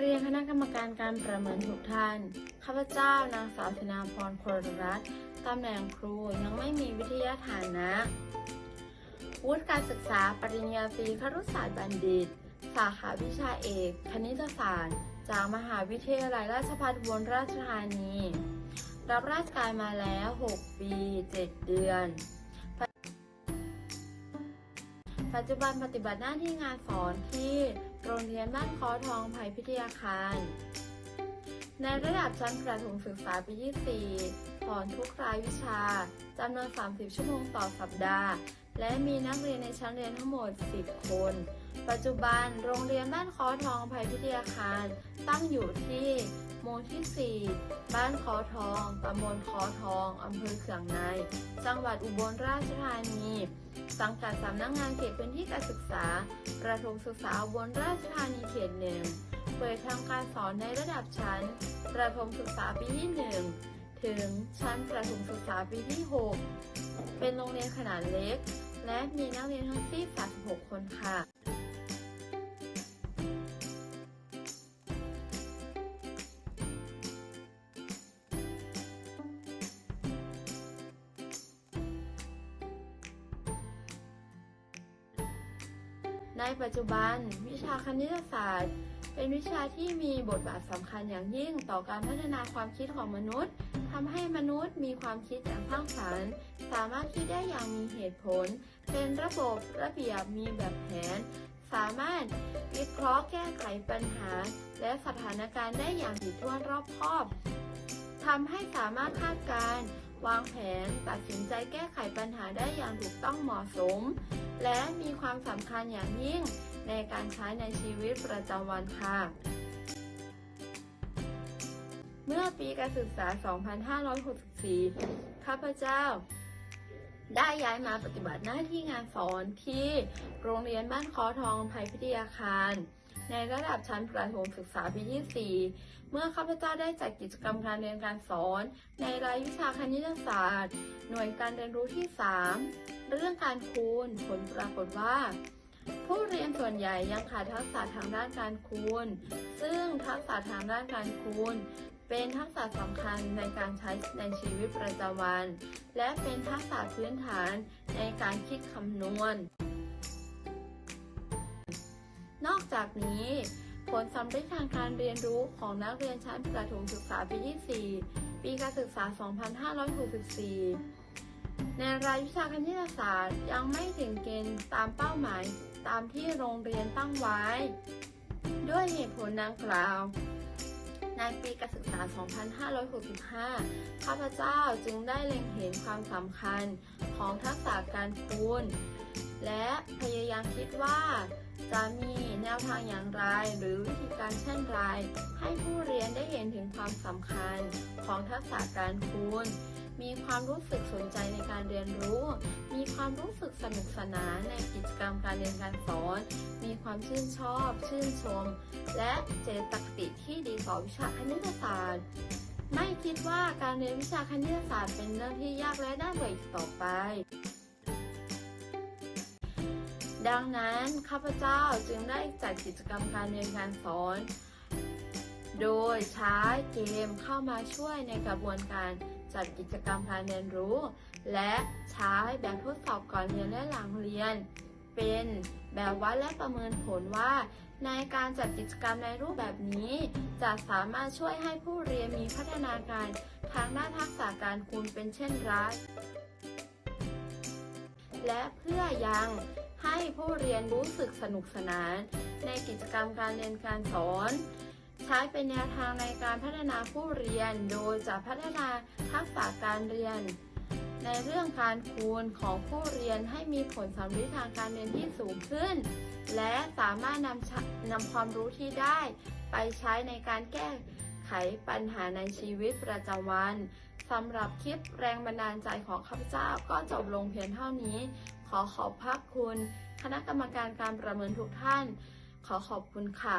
เรียนคณะกรรมการการประเมินทุกท่าน ข้าพเจ้านางสาวธนาพรพลรัตน์ตำแหน่งครูยังไม่มีวิทยาฐานะ วุฒิการศึกษาปริญญาตรีครุศาสตร์บัณฑิต สาขาวิชาเอก คณิตศาสตร์ จากมหาวิทยาลัยราชภัฏอุบลราชธานี รับราชการมาแล้ว 6 ปี 7 เดือนปัจจุบันปฏิบัติหน้าที่งานสอนที่ โรงเรียนบ้านคอทองภัยพิทยาคาร ในระดับชั้นประถมศึกษาปีที่4สอนทุกรายวิชาจำนวน 30 ชั่วโมงต่อสัปดาห์ และมีนักเรียนในชั้นเรียนทั้งหมด 10 คน ปัจจุบันโรงเรียนบ้านคอทองภัยพิทยาคารตั้งอยู่ที่ หมู่ที่ 4 บ้านคอทอง ตำบลคอทอง อำเภอเขืองใน จังหวัดอุบลราชธานี สังกัดสำนักงงานเขตพื้นที่การศึกษา ประถมศึกษาอุบลราชธานีเขตหนึ่ง เปิดทำการสอนในระดับชั้น ประถมศึกษาปีที่ 1 ถึงชั้นประถมศึกษาปีที่ 6 เป็นโรงเรียนขนาดเล็ก และมีนักเรียนทั้งสิ้น36 คนค่ะ ในปัจจุบัน วิชาคณิตศาสตร์ เป็นวิชาที่มีบทบาทสำคัญอย่างยิ่งต่อการพัฒนาความคิดของมนุษย์ทำให้มนุษย์มีความคิดอย่างสร้างสรรค์ สามารถคิดได้อย่างมีเหตุผล เป็นระบบระเบียบมีแบบแผน สามารถวิเคราะห์แก้ไขปัญหา และสถานการณ์ได้อย่างถี่ถ้วนรอบคอบทำให้สามารถคาดการณ์วางแผน ตัดสินใจแก้ไขปัญหาได้อย่างถูกต้องเหมาะสม และมีความสำคัญอย่างยิ่งในการใช้ในชีวิตประจำวันค่ะ เมื่อปีการศึกษา 2564 ข้าพเจ้า ได้ย้ายมาปฏิบัติหน้าที่งานสอนที่โรงเรียนบ้านคอทองภัยพิทยาคาร ในระดับชั้นประถมศึกษาปีที่4เมื่อข้าพเจ้าได้จัดกิจกรรมการเรียนการสอน ในรายวิชาคณิตศาสตร์ หน่วยการเรียนรู้ที่ 3 เรื่องการคูณ ผลปรากฏว่า ผู้เรียนส่วนใหญ่ยังขาดทักษะทางด้านการคูณ ซึ่งทักษะทางด้านการคูณ เป็นทักษะสำคัญในการใช้ในชีวิตประจำวัน และเป็นทักษะพื้นฐานในการคิดคำนวณ นอกจากนี้ผลสำเร็จทางการเรียนรู้ของนักเรียนชั้นประถมศึกษาปีที่4ปีการศึกษา 2564 ในรายวิชาคณิตศาสตร์ยังไม่ถึงเกณฑ์ตามเป้าหมายตามที่โรงเรียนตั้งไว้ ด้วยเหตุผลดังกล่าว ในปีการศึกษา 2565 ข้าพเจ้าจึงได้เล็งเห็นความสำคัญของทักษะการคูณ และพยายามคิดว่าจะมีแนวทางอย่างไร หรือวิธีการเช่นไร ให้ผู้เรียนได้เห็นถึงความสำคัญของทักษะการคูณ มีความรู้สึกสนใจในการเรียนรู้ มีความรู้สึกสนุกสนานในกิจกรรมการเรียนการสอน มีความชื่นชอบ ชื่นชม และเจตคติที่ดีต่อวิชาคณิตศาสตร์ ไม่คิดว่าการเรียนวิชาคณิตศาสตร์เป็นเรื่องที่ยากและน่าเบื่ออีกต่อไปดังนั้นข้าพเจ้าจึงได้จัดกิจกรรมการเรียนการสอน โดยใช้เกมเข้ามาช่วยในกระบวนการจัดกิจกรรมการเรียนรู้ และใช้แบบทดสอบก่อนเรียนและหลังเรียน เป็นแบบวัดและประเมินผลว่า ในการจัดกิจกรรมในรูปแบบนี้ จะสามารถช่วยให้ผู้เรียนมีพัฒนาการทางด้านทักษะการคูณเป็นเช่นไรและเพื่อยังให้ผู้เรียนรู้สึกสนุกสนาน ในกิจกรรมการเรียนการสอน ใช้เป็นแนวทางในการพัฒนาผู้เรียน โดยจะพัฒนาทักษะการเรียน ในเรื่องการคูณของผู้เรียนให้มีผลสำเร็จทางการเรียนที่สูงขึ้น และสามารถนำนำความรู้ที่ได้ ไปใช้ในการแก้ไขปัญหาในชีวิตประจำวันสำหรับคลิปแรงบันดาลใจของข้าพเจ้าก็จบลงเพียงเท่านี้ ขอขอบพระคุณ คณะกรรมการการประเมินทุกท่าน ขอขอบคุณค่ะ